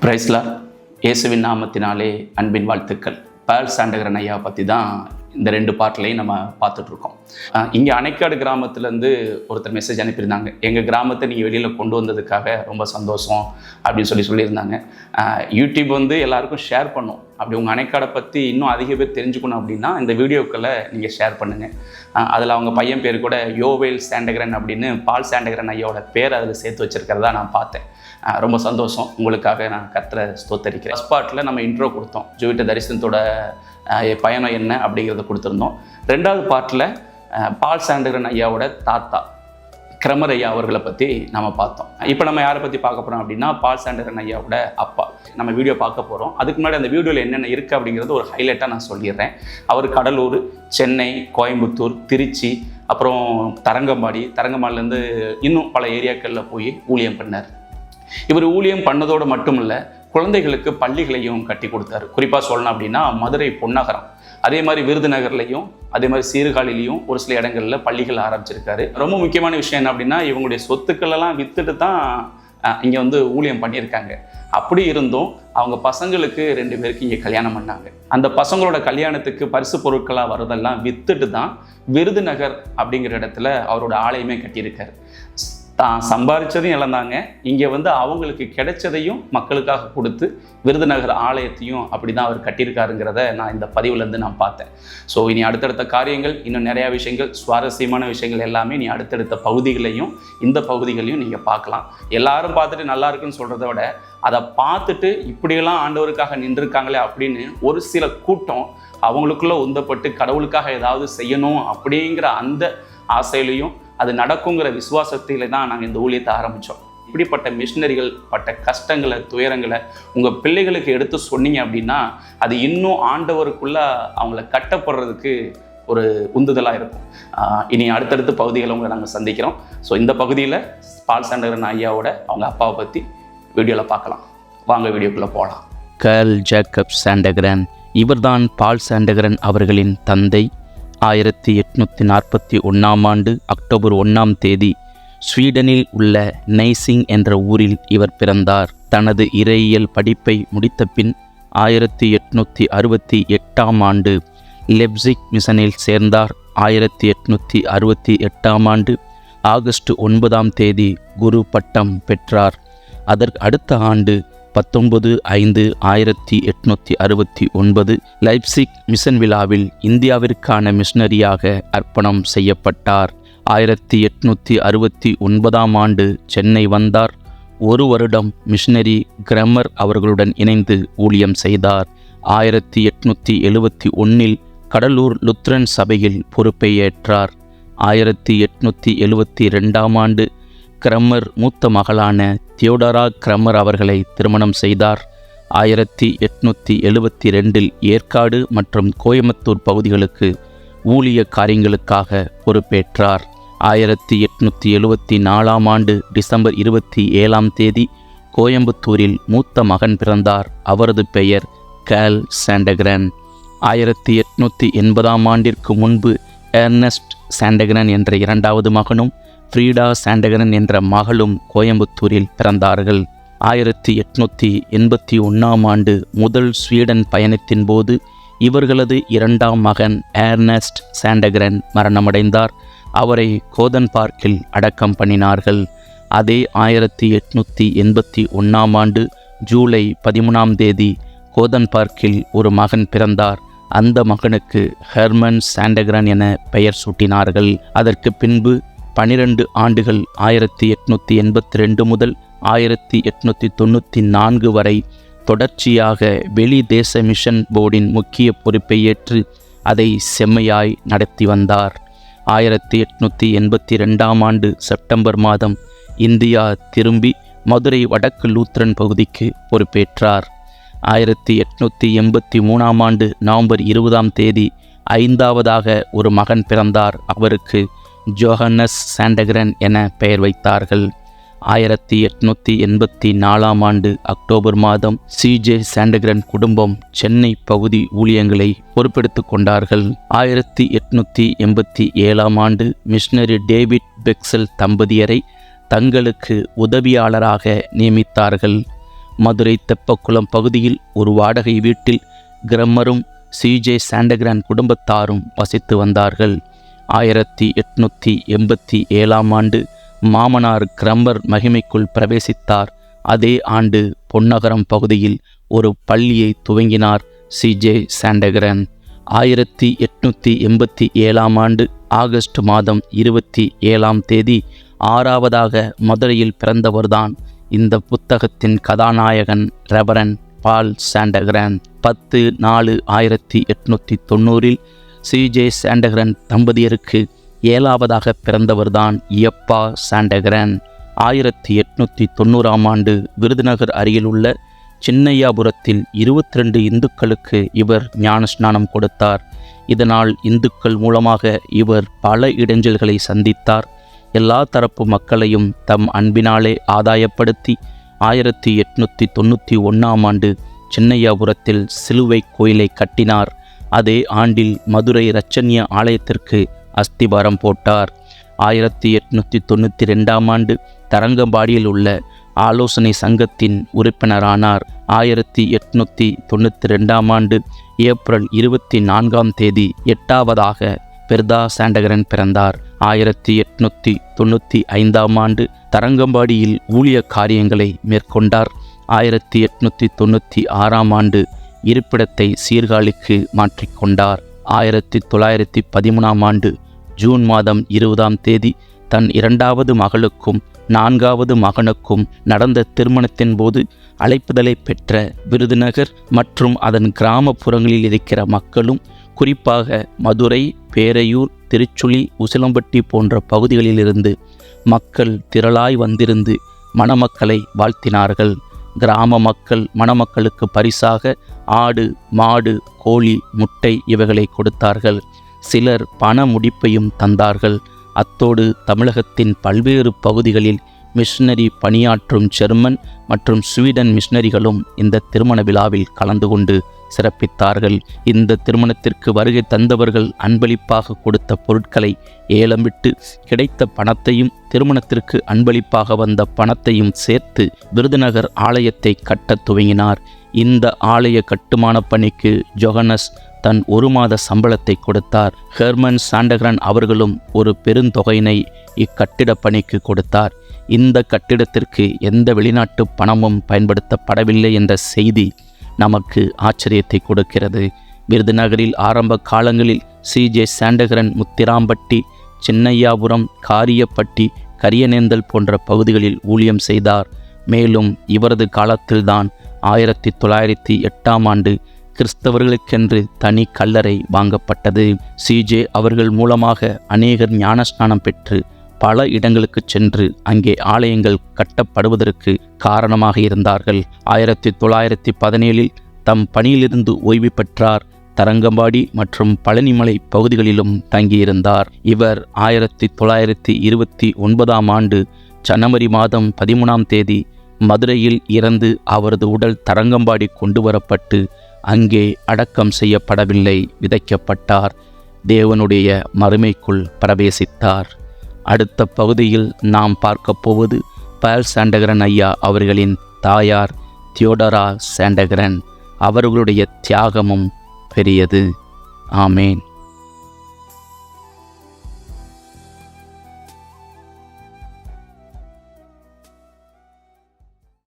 பிரைஸ்லா இயேசுவின் நாமத்தினாலே அன்பின் வாழ்த்துக்கள். பேல் சாண்டகரன் ஐயா பற்றி தான் இந்த ரெண்டு பாட்டிலையும் நம்ம பார்த்துட்ருக்கோம். இங்கே அணைக்காடு கிராமத்துலேருந்து ஒருத்தர் மெசேஜ் அனுப்பியிருந்தாங்க. எங்கள் கிராமத்தை நீங்கள் வெளியில் கொண்டு வந்ததுக்காக ரொம்ப சந்தோஷம் அப்படின்னு சொல்லி சொல்லியிருந்தாங்க. யூடியூப் வந்து எல்லாருக்கும் ஷேர் பண்ணும். அப்படி உங்கள் அணைக்காடை பற்றி இன்னும் அதிக பேர் தெரிஞ்சுக்கணும் அப்படின்னா இந்த வீடியோக்களை நீங்கள் ஷேர் பண்ணுங்கள் அதில் அவங்க பையன் பேர் கூட யோவேல் சாண்டகரன் அப்படின்னு பால் சாண்டகரன் ஐயாவோட பேர் அதில் சேர்த்து வச்சுருக்கிறதா நான் பார்த்தேன். ரொம்ப சந்தோஷம். உங்களுக்காக நான் கத்திர ஸ்தோத்தரிக்கிறேன். ஸ்பாட்டில் பார்ட்டில் நம்ம இன்ட்ரோ கொடுத்தோம். ஜூவிட்ட தரிசனத்தோட பயணம் என்ன அப்படிங்கிறத கொடுத்துருந்தோம். ரெண்டாவது பார்ட்டில் பால் சாண்டகரன் ஐயாவோட தாத்தா கிரமர் ஐயா அவர்களை பற்றி நம்ம பார்த்தோம். இப்போ நம்ம யாரை பற்றி பார்க்க போகிறோம் அப்படின்னா பால் சாண்டகரன் ஐயாவோட அப்பா. நம்ம வீடியோ பார்க்க போகிறோம் அதுக்கு முன்னாடி அந்த வீடியோவில் என்னென்ன இருக்குது அப்படிங்கிறது ஒரு ஹைலைட்டாக நான் சொல்லிடுறேன். அவர் கடலூர் சென்னை கோயம்புத்தூர் திருச்சி அப்புறம் தரங்கம்பாடி. தரங்கம்பாடிலேருந்து இன்னும் பல ஏரியாக்களில் போய் ஊழியம் பண்ணார். இவர் ஊழியம் பண்ணதோடு மட்டும் இல்லை குழந்தைகளுக்கு பள்ளிகளையும் கட்டி கொடுத்தாரு. குறிப்பாக சொல்லணும் அப்படின்னா மதுரை பொன்னகரம். அதே மாதிரி விருதுநகர்லையும் அதே மாதிரி சீர்காழிலையும் ஒரு சில இடங்களில் பள்ளிகள் ஆரம்பிச்சிருக்காரு. ரொம்ப முக்கியமான விஷயம் என்ன அப்படின்னா இவங்களுடைய சொத்துக்களெல்லாம் விற்றுட்டு தான் இங்கே வந்து ஊழியம் பண்ணியிருக்காங்க. அப்படி இருந்தும் அவங்க பசங்களுக்கு ரெண்டு பேருக்கு இங்கே கல்யாணம் பண்ணாங்க. அந்த பசங்களோட கல்யாணத்துக்கு பரிசு பொருட்களாக வரதெல்லாம் விற்றுட்டு தான் விருதுநகர் அப்படிங்கிற இடத்துல அவரோட ஆலயமே கட்டியிருக்காரு. தான் சம்பாரிச்சதையும் இழந்தாங்க. இங்கே வந்து அவங்களுக்கு கிடைச்சதையும் மக்களுக்காக கொடுத்து விருதுநகர் ஆலயத்தையும் அப்படி தான் அவர் கட்டியிருக்காருங்கிறத நான் இந்த பதிவுலேருந்து நான் பார்த்தேன். ஸோ இனி அடுத்தடுத்த காரியங்கள் இன்னும் நிறையா விஷயங்கள் சுவாரஸ்யமான விஷயங்கள் எல்லாமே நீ அடுத்தடுத்த பகுதிகளையும் இந்த பகுதிகளையும் நீங்கள் பார்க்கலாம். எல்லாரும் பார்த்துட்டு நல்லா இருக்குன்னு சொல்கிறத விட அதை பார்த்துட்டு இப்படியெல்லாம் ஆண்டவருக்காக நின்றுருக்காங்களே அப்படின்னு ஒரு சில கூட்டம் அவங்களுக்குள்ளே உந்தப்பட்டு கடவுளுக்காக ஏதாவது செய்யணும் அப்படிங்கிற அந்த ஆசையிலையும் அது நடக்குங்கிற விசுவாசத்தில தான் நாங்கள் இந்த ஊழியத்தை ஆரம்பித்தோம் இப்படிப்பட்ட மிஷினரிகள் பட்ட கஷ்டங்களை துயரங்களை உங்கள் பிள்ளைகளுக்கு எடுத்து சொன்னீங்க அப்படின்னா அது இன்னும் ஆண்டவருக்குள்ள அவங்கள கட்டப்படுறதுக்கு ஒரு உந்துதலாக இருக்கும். இனி அடுத்தடுத்த பகுதிகளை உங்களை நாங்கள் சந்திக்கிறோம். ஸோ இந்த பகுதியில் பால் சண்டகரன் ஐயாவோட அவங்க அப்பாவை பற்றி வீடியோவில் பார்க்கலாம். வாங்க வீடியோக்குள்ளே போகலாம் கர்ல் ஜேக்கப் சாண்டகரன் இவர்தான் பால் சாண்டகரன் அவர்களின் தந்தை. ஆயிரத்தி எட்நூற்றி நாற்பத்தி ஒன்றாம் ஆண்டு அக்டோபர் ஒன்றாம் தேதி ஸ்வீடனில் உள்ள நைசிங் என்ற ஊரில் இவர் பிறந்தார். தனது இறையியல் படிப்பை முடித்த பின் ஆயிரத்தி எட்நூற்றி அறுபத்தி எட்டாம் ஆண்டு லெப்சிக் மிஷனில் சேர்ந்தார். ஆயிரத்தி எட்நூற்றி அறுபத்தி எட்டாம் ஆண்டு ஆகஸ்ட் ஒன்பதாம் தேதி குரு பட்டம் பெற்றார். அதற்கு அடுத்த ஆண்டு பத்தொன்பது ஐந்து ஆயிரத்தி எட்நூற்றி அறுபத்தி ஒன்பது லைப்சிக் மிஷன் விழாவில் இந்தியாவிற்கான மிஷனரியாக அர்ப்பணம் செய்யப்பட்டார். ஆயிரத்தி எட்நூற்றி அறுபத்தி ஒன்பதாம் ஆண்டு சென்னை வந்தார். ஒரு வருடம் மிஷனரி கிரமர் அவர்களுடன் இணைந்து ஊழியம் செய்தார். ஆயிரத்தி எட்நூற்றி எழுபத்தி ஒன்னில் கடலூர் லுத்ரன் சபையில் பொறுப்பை ஏற்றார் ஆயிரத்தி எட்நூற்றி எழுபத்தி ரெண்டாம் ஆண்டு கிரம்மர் மூத்த மகளான தியோடரா கிரம்மர் அவர்களை திருமணம் செய்தார். ஆயிரத்தி எட்நூற்றி எழுபத்தி ரெண்டில் ஏற்காடு மற்றும் கோயம்புத்தூர் பகுதிகளுக்கு ஊழிய காரியங்களுக்காக பொறுப்பேற்றார். ஆயிரத்தி எட்நூற்றி எழுபத்தி நாலாம் ஆண்டு டிசம்பர் இருபத்தி ஏழாம் தேதி கோயம்புத்தூரில் மூத்த மகன் பிறந்தார். அவரது பெயர் கேல் சாண்டகிரன். ஆயிரத்தி எட்நூற்றி எண்பதாம் ஆண்டிற்கு முன்பு ஏர்னஸ்ட் சாண்டகிரன் என்ற இரண்டாவது மகனும் ஃப்ரீடா சாண்டகரன் என்ற மகளும் கோயம்புத்தூரில் பிறந்தார்கள். ஆயிரத்தி எட்நூற்றி எண்பத்தி ஒன்றாம் ஆண்டு முதல் ஸ்வீடன் பயணத்தின் போது இவர்களது இரண்டாம் மகன் ஏர்னஸ்ட் சாண்டகரன் மரணமடைந்தார். அவரை கோதன் பார்க்கில் அடக்கம் பண்ணினார்கள். அதே ஆயிரத்தி எட்நூற்றி எண்பத்தி ஒன்றாம் ஆண்டு ஜூலை பதிமூணாம் தேதி கோதன் பார்க்கில் ஒரு மகன் பிறந்தார். அந்த மகனுக்கு ஹெர்மன் சாண்டகரன் என பெயர் சூட்டினார்கள். அதற்கு பின்பு பனிரெண்டு ஆண்டுகள் ஆயிரத்தி எட்நூற்றி எண்பத்தி ரெண்டு முதல் ஆயிரத்தி எட்நூற்றி தொண்ணூற்றி நான்கு வரை தொடர்ச்சியாக வெளி தேச மிஷன் போர்டின் முக்கிய பொறுப்பை ஏற்று அதை செம்மையாய் நடத்தி வந்தார். ஆயிரத்தி எட்நூற்றி எண்பத்தி ரெண்டாம் ஆண்டு செப்டம்பர் மாதம் இந்தியா திரும்பி மதுரை வடக்கு லூத்ரன் பகுதிக்கு பொறுப்பேற்றார். ஆயிரத்தி எட்நூற்றி எண்பத்தி மூணாம் ஆண்டு நவம்பர் இருபதாம் தேதி ஐந்தாவதாக ஒரு மகன் பிறந்தார். அவருக்கு ஜோஹன்னஸ் சாண்டகரன் என பெயர் வைத்தார்கள். ஆயிரத்தி எட்நூற்றி எண்பத்தி நாலாம் ஆண்டு அக்டோபர் மாதம் சிஜே சாண்டகரன் குடும்பம் சென்னை பகுதி ஊழியங்களை பொறுப்பெடுத்து கொண்டார்கள். ஆயிரத்தி எட்நூற்றி எண்பத்தி ஏழாம் ஆண்டு மிஷனரி டேவிட் பெக்சல் தம்பதியரை தங்களுக்கு உதவியாளராக நியமித்தார்கள். மதுரை தெப்பக்குளம் பகுதியில் ஒரு வாடகை வீட்டில் கிரம்மரும் சிஜே சாண்டகிரான் குடும்பத்தாரும் வசித்து வந்தார்கள். ஆயிரத்தி எட்நூற்றி எண்பத்தி ஏழாம் ஆண்டு மாமனார் கிரம்மர் மகிமைக்குள் பிரவேசித்தார். அதே ஆண்டு பொன்னகரம் பகுதியில் ஒரு பள்ளியை துவங்கினார் சிஜே சாண்டகிரான். ஆயிரத்தி எட்நூற்றி எண்பத்தி ஏழாம் ஆண்டு ஆகஸ்ட் மாதம் இருபத்தி ஏழாம் தேதி ஆறாவதாக மதுரையில் பிறந்தவர்தான் இந்த புத்தகத்தின் கதாநாயகன் ரெவரன் பால் சாண்டகரன். பத்து நாலு ஆயிரத்தி எட்நூற்றி தொண்ணூறில் சிஜே சாண்டகரன் தம்பதியருக்கு ஏழாவதாக பிறந்தவர்தான் இயப்பா சாண்டகரன். ஆயிரத்தி எட்நூற்றி தொண்ணூறாம் ஆண்டு விருதுநகர் அருகிலுள்ள சின்னையாபுரத்தில் இருபத்தி ரெண்டு இந்துக்களுக்கு இவர் ஞானஸ்நானம் கொடுத்தார். இதனால் இந்துக்கள் மூலமாக இவர் பல இடைஞ்சல்களை சந்தித்தார். எல்லா தரப்பு மக்களையும் தம் அன்பினாலே ஆதாயப்படுத்தி ஆயிரத்தி எட்நூற்றி தொண்ணூற்றி ஒன்றாம் ஆண்டு சின்னையாபுரத்தில் சிலுவை கோயிலை கட்டினார். அதே ஆண்டில் மதுரை இரச்சன்ய ஆலயத்திற்கு அஸ்திபாரம் போட்டார். ஆயிரத்தி எட்நூற்றி தொண்ணூற்றி ரெண்டாம் ஆண்டு தரங்கம்பாடியில் உள்ள ஆலோசனை சங்கத்தின் உறுப்பினரானார். ஆயிரத்தி எட்நூற்றி தொண்ணூற்றி ரெண்டாம் ஆண்டு ஏப்ரல் இருபத்தி நான்காம் தேதி எட்டாவதாக பெர்தா சாண்டகரன் பிறந்தார். ஆயிரத்தி எட்நூற்றி தொண்ணூற்றி ஐந்தாம் ஆண்டு தரங்கம்பாடியில் ஊழிய காரியங்களை மேற்கொண்டார். ஆயிரத்தி எட்நூற்றி தொண்ணூற்றி ஆறாம் ஆண்டு இருப்பிடத்தை சீர்காழிக்கு மாற்றிக்கொண்டார் ஆயிரத்தி தொள்ளாயிரத்தி பதிமூணாம் ஆண்டு ஜூன் மாதம் இருபதாம் தேதி தன் இரண்டாவது மகளுக்கும் நான்காவது மகனுக்கும் நடந்த திருமணத்தின் போது அழைப்புதலை பெற்ற விருதுநகர் மற்றும் அதன் கிராமப்புறங்களில் இருக்கிற மக்களும் குறிப்பாக மதுரை பேரையூர் திருச்சுழி உசிலம்பட்டி போன்ற பகுதிகளிலிருந்து மக்கள் திரளாய் வந்திருந்து மணமக்களை வாழ்த்தினார்கள். கிராம மக்கள் மணமக்களுக்கு பரிசாக ஆடு மாடு கோழி முட்டை இவைகளை கொடுத்தார்கள். சிலர் பண முடிப்பையும் தந்தார்கள். அத்தோடு தமிழகத்தின் பல்வேறு பகுதிகளில் மிஷனரி பணியாற்றும் ஜெர்மன் மற்றும் ஸ்வீடன் மிஷனரிகளும் இந்த திருமண விழாவில் கலந்து கொண்டு சிறப்பித்தார்கள். இந்த திருமணத்திற்கு வருகை தந்தவர்கள் அன்பளிப்பாக கொடுத்த பொருட்களை ஏலமிட்டு கிடைத்த பணத்தையும் திருமணத்திற்கு அன்பளிப்பாக வந்த பணத்தையும் சேர்த்து விருதுநகர் ஆலயத்தை கட்டத் துவங்கினார். இந்த ஆலய கட்டுமான பணிக்கு ஜொகனஸ் தன் ஒரு மாத சம்பளத்தை கொடுத்தார். ஹெர்மன் சாண்டகரன் அவர்களும் ஒரு பெருந்தொகையினை இக்கட்டிட பணிக்கு கொடுத்தார். இந்த கட்டிடத்திற்கு எந்த வெளிநாட்டு பணமும் பயன்படுத்தப்படவில்லை என்ற செய்தி நமக்கு ஆச்சரியத்தை கொடுக்கிறது. விருதுநகரில் ஆரம்ப காலங்களில் சிஜே சாண்டகரன் முத்திராம்பட்டி சின்னையாபுரம் காரியப்பட்டி கரியநேந்தல் போன்ற பகுதிகளில் ஊழியம் செய்தார். மேலும் இவரது காலத்தில்தான் ஆயிரத்தி தொள்ளாயிரத்தி எட்டாம் ஆண்டு கிறிஸ்தவர்களுக்கென்று தனி கல்லறை வாங்கப்பட்டது. சிஜே அவர்கள் மூலமாக அநேகர் ஞானஸ்நானம் பெற்று பல இடங்களுக்கு சென்று அங்கே ஆலயங்கள் கட்டப்படுவதற்கு காரணமாக இருந்தார்கள். ஆயிரத்தி தொள்ளாயிரத்தி பதினேழில் தம் பணியிலிருந்து ஓய்வு பெற்றார். தரங்கம்பாடி மற்றும் பழனிமலை பகுதிகளிலும் தங்கியிருந்தார். இவர் ஆயிரத்தி தொள்ளாயிரத்தி இருபத்தி ஒன்பதாம் ஆண்டு ஜனவரி மாதம் பதிமூணாம் தேதி மதுரையில் இறந்து அவரது உடல் தரங்கம்பாடி கொண்டு வரப்பட்டு அங்கே அடக்கம் செய்யப்படவில்லை. விதைக்கப்பட்டார். தேவனுடைய மறுமைக்குள் பிரவேசித்தார். அடுத்த பகுதியில் நாம் பார்க்கப் போவது பயல் சாண்டகரன் ஐயா அவர்களின் தாயார் தியோடரா சாண்டகரன். அவர்களுடைய தியாகமும் பெரியது. ஆமேன்.